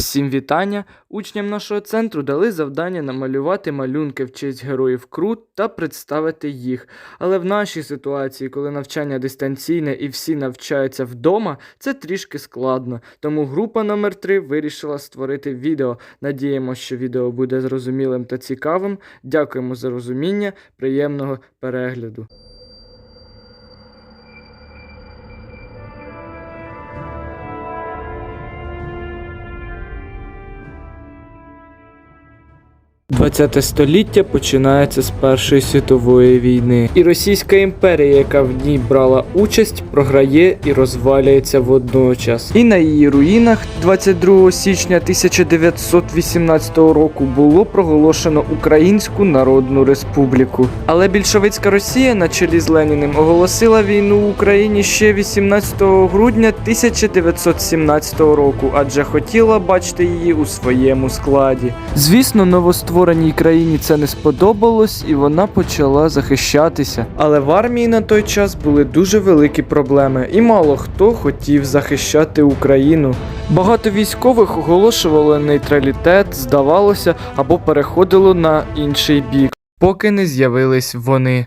Всім вітання! Учням нашого центру дали завдання намалювати малюнки в честь героїв Крут та представити їх. Але в нашій ситуації, коли навчання дистанційне і всі навчаються вдома, це трішки складно. Тому група номер 3 вирішила створити відео. Надіємося, що відео буде зрозумілим та цікавим. Дякуємо за розуміння, приємного перегляду. ХХ століття починається з Першої світової війни, і Російська імперія, яка в ній брала участь, програє і розвалюється водночас. І на її руїнах 22 січня 1918 року було проголошено Українську Народну Республіку. Але більшовицька Росія на чолі з Леніним оголосила війну Україні ще 18 грудня 1917 року, адже хотіла бачити її у своєму складі. Звісно, новоствореній країні це не сподобалось, і вона почала захищатися. Але в армії на той час були дуже великі проблеми, і мало хто хотів захищати Україну. Багато військових оголошували нейтралітет, здавалося, або переходило на інший бік, поки не з'явились вони.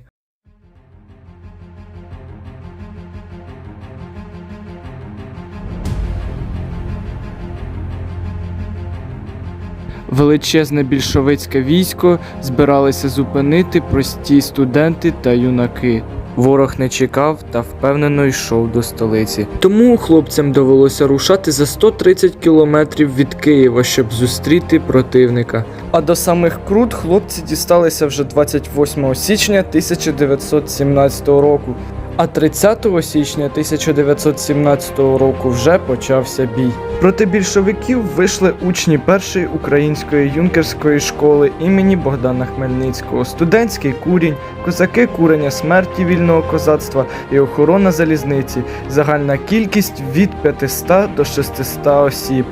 Величезне більшовицьке військо збиралися зупинити прості студенти та юнаки. Ворог не чекав та впевнено йшов до столиці. Тому хлопцям довелося рушати за 130 кілометрів від Києва, щоб зустріти противника. А до самих Крут хлопці дісталися вже 28 січня 1917 року. А 30 січня 1917 року вже почався бій. Проти більшовиків вийшли учні першої української юнкерської школи імені Богдана Хмельницького, студентський курінь, козаки курення смерті вільного козацтва і охорона залізниці. Загальна кількість від 500 до 600 осіб.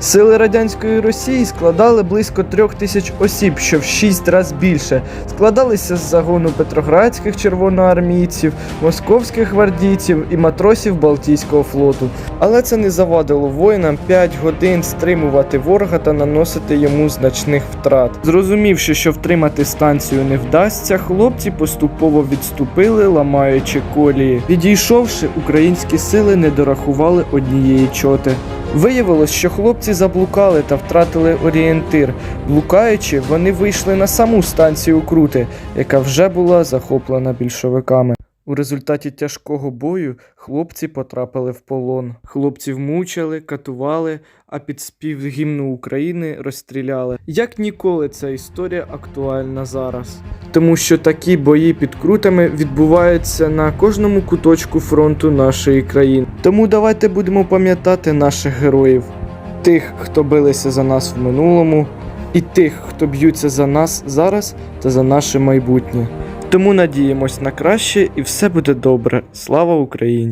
Сили радянської Росії складали близько трьох тисяч осіб, що в шість разів більше. Складалися з загону петроградських червоноармійців, московських гвардійців і матросів Балтійського флоту. Але це не завадило воїнам 5 годин стримувати ворога та наносити йому значних втрат. Зрозумівши, що втримати станцію не вдасться, хлопці поступово відступили, ламаючи колії. Відійшовши, українські сили не дорахували однієї чоти. Виявилось, що хлопці заблукали та втратили орієнтир. Блукаючи, вони вийшли на саму станцію Крути, яка вже була захоплена більшовиками. У результаті тяжкого бою хлопці потрапили в полон. Хлопців мучили, катували, а під спів гімну України розстріляли. Як ніколи ця історія актуальна зараз. Тому що такі бої під крутами відбуваються на кожному куточку фронту нашої країни. Тому давайте будемо пам'ятати наших героїв, тих, хто билися за нас в минулому, і тих, хто б'ються за нас зараз та за наше майбутнє. Тому надіємось на краще і все буде добре. Слава Україні!